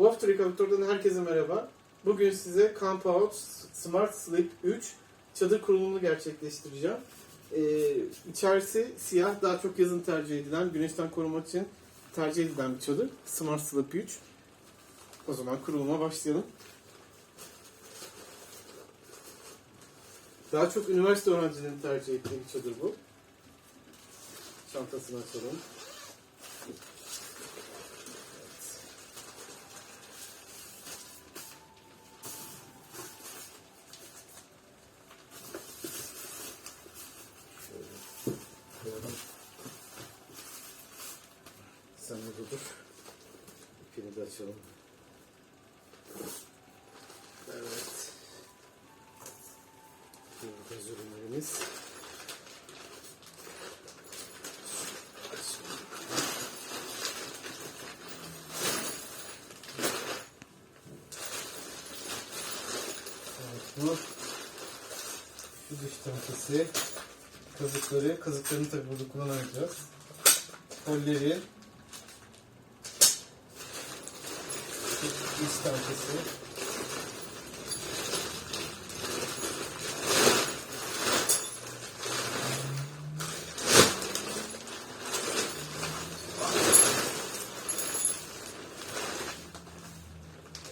Wolf Tree Kalktor'dan herkese merhaba. Bugün size Camp Out Smart Sleep 3 çadır kurulumunu gerçekleştireceğim. Ee, içerisi siyah, daha çok yazın tercih edilen, güneşten korumak için tercih edilen bir çadır. Smart Sleep 3. O zaman kuruluma başlayalım. Daha çok üniversite öğrencilerinin tercih ettiği bir çadır bu. Çantasını açalım. Şöyle koyalım. Sen de dur. İpini de açalım. Evet. Burada ürünlerimiz. Bu şu dış tahtası kazıkları, kazıklarını tabi burada kullanamayacağız. Kolleri şu iç tahtası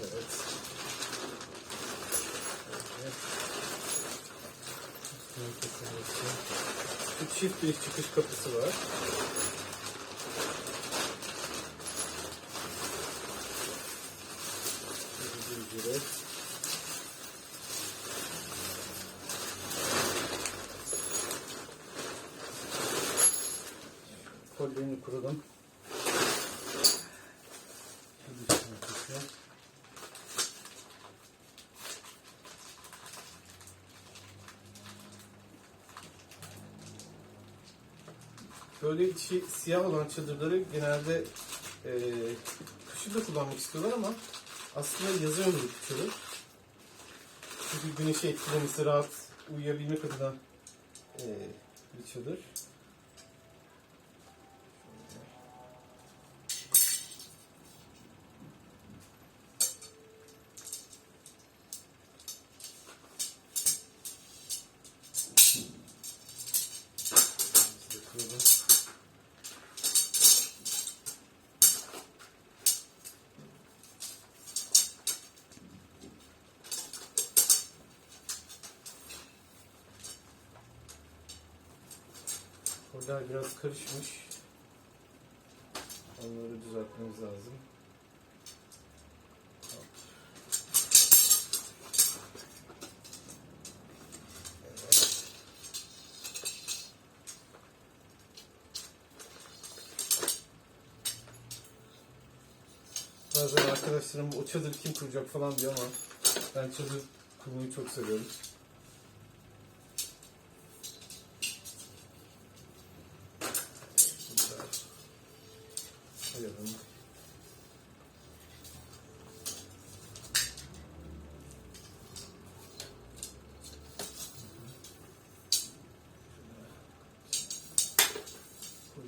Evet. Evet. Üstünü kesilmesi. Bir çift bir çıkış kapısı var. Zinciri. Kolyerini kurudum. Böyle içi siyah olan çadırları genelde e, kışın da kullanmak istiyorlar ama aslında yazın olur bu çadır. Çünkü güneşi etkilemesi rahat uyuyabilmek adına e, bir çadır. Koller biraz karışmış. Onları düzeltmemiz lazım. Bazen arkadaşlarım o çadır kim kuracak falan diyor ama ben çadır kurmayı çok seviyorum.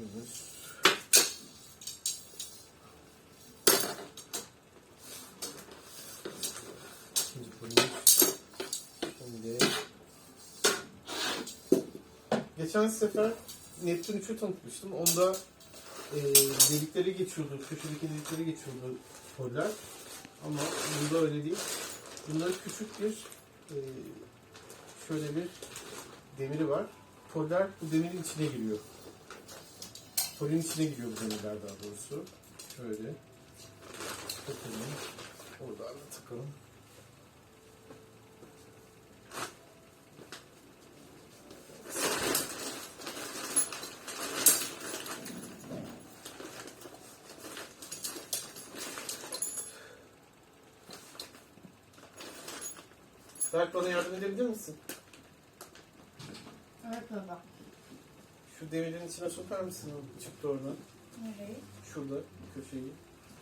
Şimdi Geçen sefer Neptün 3'ü tanıtmıştım. Onda e, delikleri geçiyordu, köşedeki delikleri geçiyordu koller. Ama bunda öyle değil. Bunda küçük bir e, şöyle bir demiri var. Poller bu demirin içine giriyor. Polin içine giriyor bu demirler daha doğrusu. Şöyle. Takalım. Oradan da takalım. Berk bana yardım edebilir misin? Evet baba. Şu demirin içine sokar mısın çıktı oradan? Nereyi? Şurada köşeyi.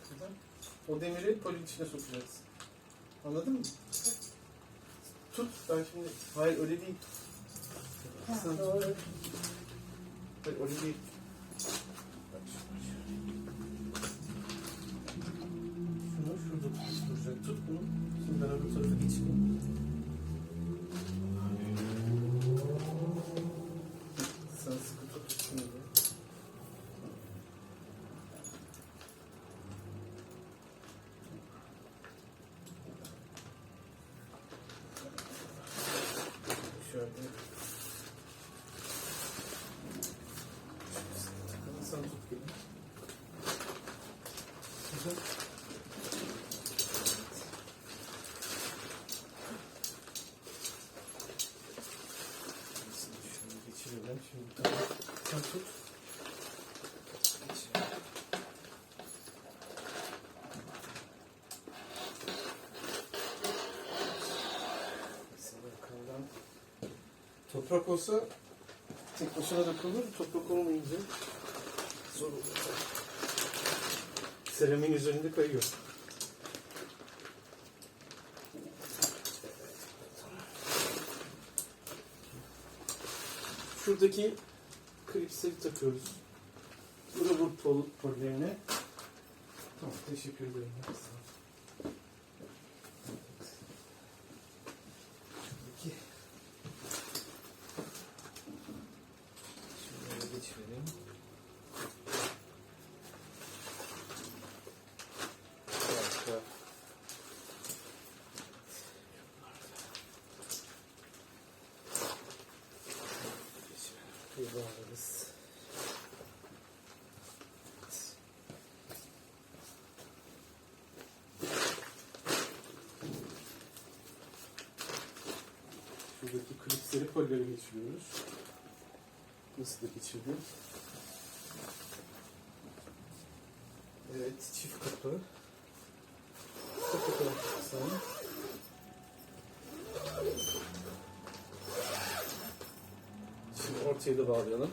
Şuradan. O demiri polin içine sokacaksın. Anladın mı? Tut. Ben şimdi... Hayır öyle değil. Ha, Sen- doğru. Hayır öyle değil. Geçirelim. Şimdi tamam. Sen tut. Toprak olsa tek başına dökülür. Toprak olmayınca zor oluyor. Seramiğin üzerinde kayıyor. Şuradaki klipsleri takıyoruz. Burada bu pol, pollerine. Tamam teşekkür ederim. Şuradaki klipsleri pollere geçiriyoruz. Nasıl da geçirdim? Evet, çift kapı. Kapı kapatırsan. Şimdi ortaya da bağlayalım.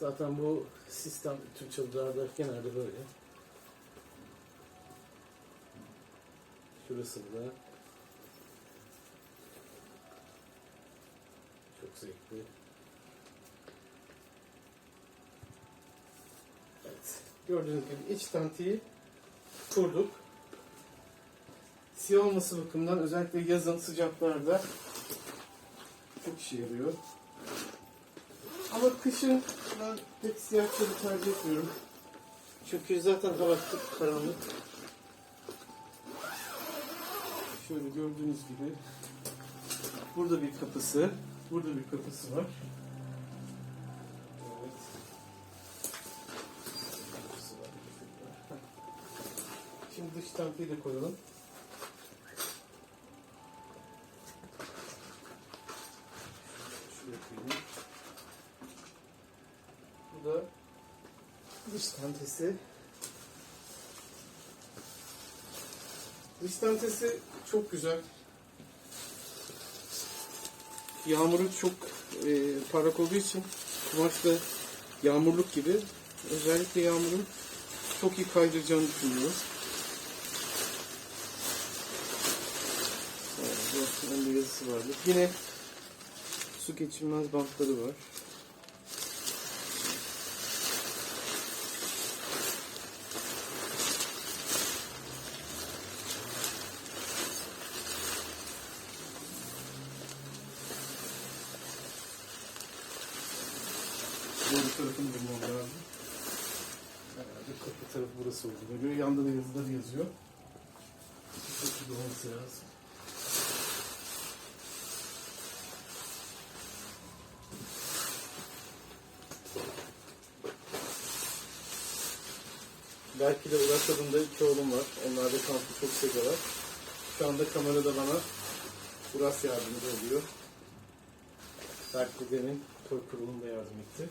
Zaten bu sistem tüm çalılarda genelde böyle. Şurası da çok zevkli. Evet. Gördüğünüz gibi iç tantiyi kurduk. Siyah olması bakımından özellikle yazın sıcaklarda çok işe yarıyor. Ama kışın ben pek siyah çalı tercih etmiyorum. Çünkü zaten hava çok karanlık. Şöyle gördüğünüz gibi burada bir kapısı, burada bir kapısı var. Evet. Kapısı var. Şimdi dış tankayı da koyalım. Bu da dış tantesi. Dış tantesi çok güzel. Yağmuru çok e, parlak olduğu için kumaş da yağmurluk gibi. Özellikle yağmurun çok iyi kaydıracağını düşünüyorum. Evet, bu yazısı vardı. Yine su geçirmez bantları var. Doğru tarafını bulmam lazım. Herhalde kapı tarafı burası olduğuna göre. Yanda da yazıları yazıyor. Şekilde olması lazım. Belki de Uras adında iki oğlum var. Onlar da kampı çok seviyorlar. Şu anda kamerada bana Uras yardımcı oluyor. Belki de demin toy kurulumda yardım etti.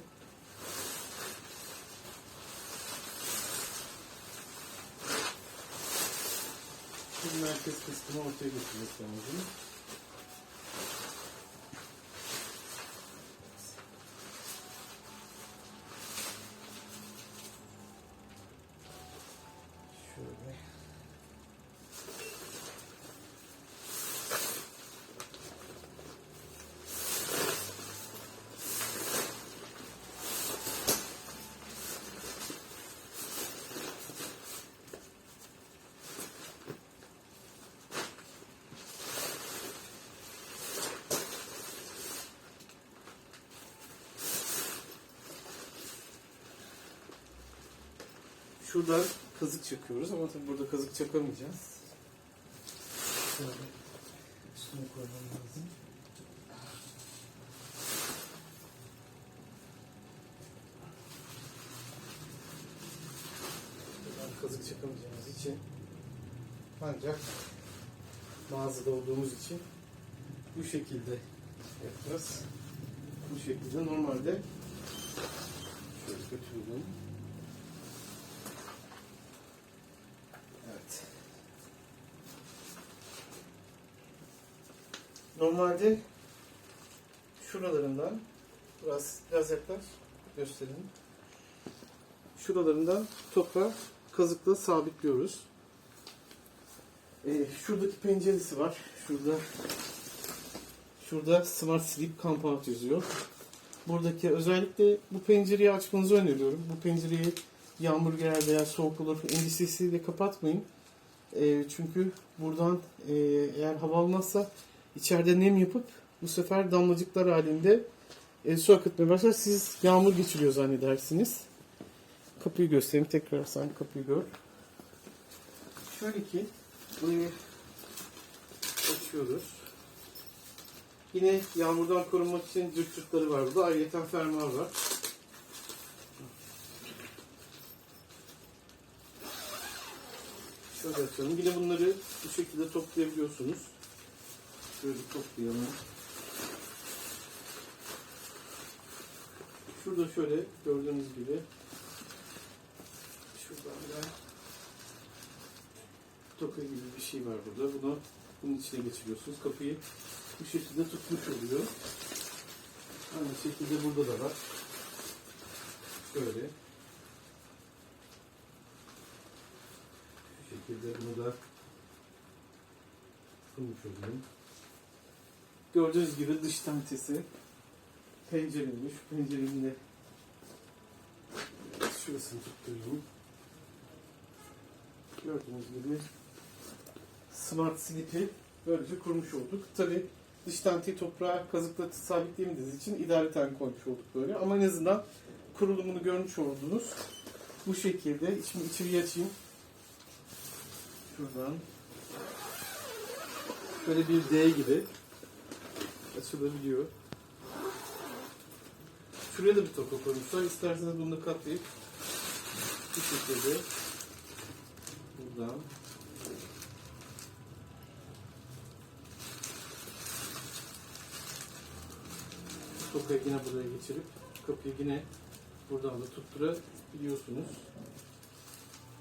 Merkez kısmını ortaya getirmek lazım. Şöyle. Şuradan kazık çakıyoruz ama tabii burada kazık çakamayacağız. Şöyle üstüne koymam lazım. Buradan kazık çakamayacağımız için ancak mağazada olduğumuz için bu şekilde yapacağız. Bu şekilde normalde şöyle götürelim. Evet. Normalde şuralarından biraz biraz yaklaş gösterelim. Şuralarından toprağı kazıkla sabitliyoruz. Ee, şuradaki penceresi var. Şurada şurada Smart Sleep Compound yazıyor. Buradaki özellikle bu pencereyi açmanızı öneriyorum. Bu pencereyi yağmur gelir veya soğuk olur endişesiyle kapatmayın. Ee, çünkü buradan e, eğer hava almazsa içeride nem yapıp bu sefer damlacıklar halinde e, su akıtmaya başlar. Siz yağmur geçiriyor zannedersiniz. Kapıyı göstereyim. Tekrar sen kapıyı gör. Şöyle ki burayı açıyoruz. Yine yağmurdan korunmak için cırt cırtları var burada. Ayrıca fermuar var. Şöyle açalım. Yine bunları bu şekilde toplayabiliyorsunuz. Şöyle toplayalım. Şurada şöyle gördüğünüz gibi şuradan da toka gibi bir şey var burada. Bunu bunun içine geçiriyorsunuz. Kapıyı bu şekilde tutmuş oluyor. Aynı şekilde burada da var. Böyle. Bu şekilde bunu da tutmuş oluyor. Gördüğünüz gibi dış tentesi pencereymiş. Pencerenin de şurasını tutturuyorum. Gördüğünüz gibi Smart Sleep'i böylece kurmuş olduk. Tabi dış tentiyi toprağa kazıkla sabitleyemediğimiz için idareten koymuş olduk böyle. Ama en azından kurulumunu görmüş oldunuz. Bu şekilde. Şimdi içeriye açayım. Şuradan. Böyle bir D gibi açılabiliyor. Şuraya da bir toka koymuşlar. İsterseniz bunu da katlayıp bu şekilde buradan Tokayı yine buraya geçirip kapıyı yine buradan da tutturabiliyorsunuz.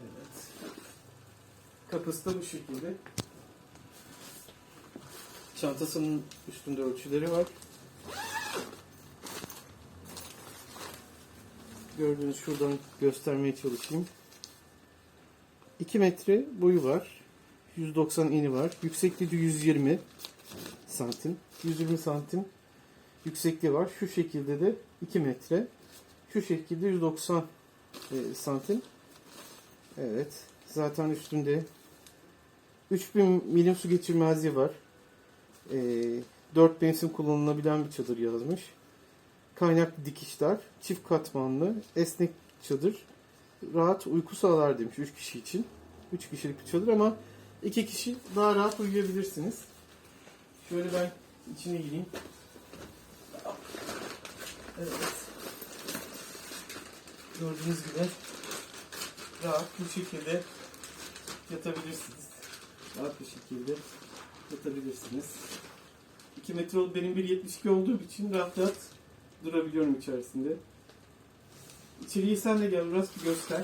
Evet. Kapısı da bu şekilde. Çantasının üstünde ölçüleri var. Gördüğünüz şuradan göstermeye çalışayım. 2 metre boyu var. 190 eni var. Yüksekliği de 120 santim. 120 santim yüksekliği var. Şu şekilde de 2 metre. Şu şekilde 190 e, santim. Evet. Zaten üstünde 3000 milim su geçirmezliği var. E, 4 mevsim kullanılabilen bir çadır yazmış. Kaynaklı dikişler, çift katmanlı, esnek çadır. Rahat uyku sağlar demiş 3 kişi için. 3 kişilik bir çadır ama 2 kişi daha rahat uyuyabilirsiniz. Şöyle ben içine gireyim. Evet. Gördüğünüz gibi rahat bu şekilde yatabilirsiniz. Rahat bir şekilde yatabilirsiniz. 2 metre olup benim 1.72 olduğum için rahat rahat durabiliyorum içerisinde. İçeriği sen de gel biraz bir göster.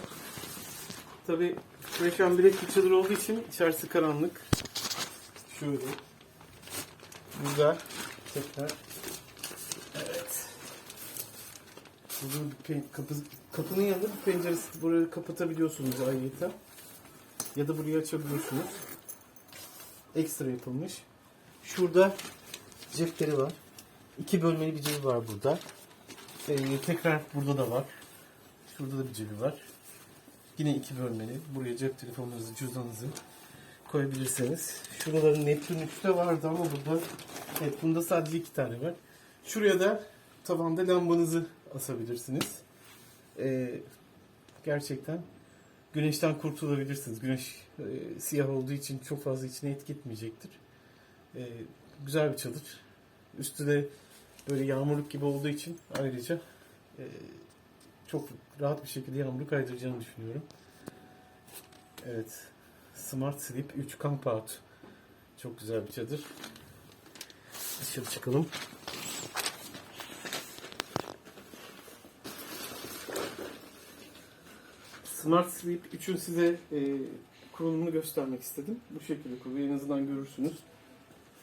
Tabi şu an bilek bir çadır olduğu için içerisi karanlık. Şöyle. Güzel. Tekrar. Evet. Burada bir kapı, kapının yanında bir penceresi. Burayı kapatabiliyorsunuz ayrıca. Ya da burayı açabiliyorsunuz. Ekstra yapılmış. Şurada cepleri var. İki bölmeli bir cebi var burada. Ee, tekrar burada da var. Şurada da bir cebi var. Yine iki bölmeli. Buraya cep telefonunuzu, cüzdanınızı koyabilirsiniz. Şuraların Neptün 3'te vardı ama burada Neptün'de sadece iki tane var. Şuraya da tavanda lambanızı asabilirsiniz. Ee, gerçekten güneşten kurtulabilirsiniz. Güneş e, siyah olduğu için çok fazla içine etki etmeyecektir. E, güzel bir çadır. Üstü de böyle yağmurluk gibi olduğu için ayrıca e, çok rahat bir şekilde yağmuru kaydıracağını düşünüyorum. Evet. Smart Sleep 3 Camp Out. Çok güzel bir çadır. Dışarı çıkalım. Smart Sleep 3'ün size e, kurulumunu göstermek istedim. Bu şekilde kuruluyor. En azından görürsünüz.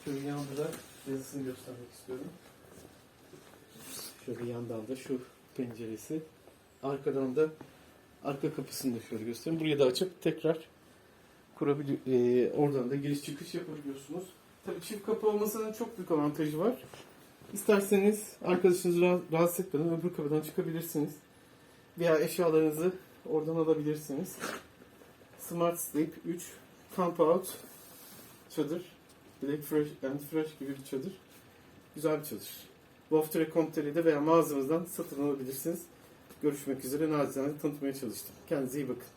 Şöyle yanında da yazısını göstermek istiyorum. Şöyle yandan da şu penceresi. Arkadan da arka kapısını da şöyle göstereyim. Buraya da açıp tekrar kurabiliyor. e, oradan da giriş çıkış yapabiliyorsunuz. Tabii çift kapı olmasının çok büyük avantajı var. İsterseniz arkadaşınızı rah- rahatsız etmeden öbür kapıdan çıkabilirsiniz. Veya eşyalarınızı oradan alabilirsiniz. Smart Sleep 3 Camp Out çadır. Black Fresh and Fresh gibi bir çadır. Güzel bir çadır. Loftere.com.tr'de veya mağazamızdan satın alabilirsiniz. Görüşmek üzere. Nacizane tanıtmaya çalıştım. Kendinize iyi bakın.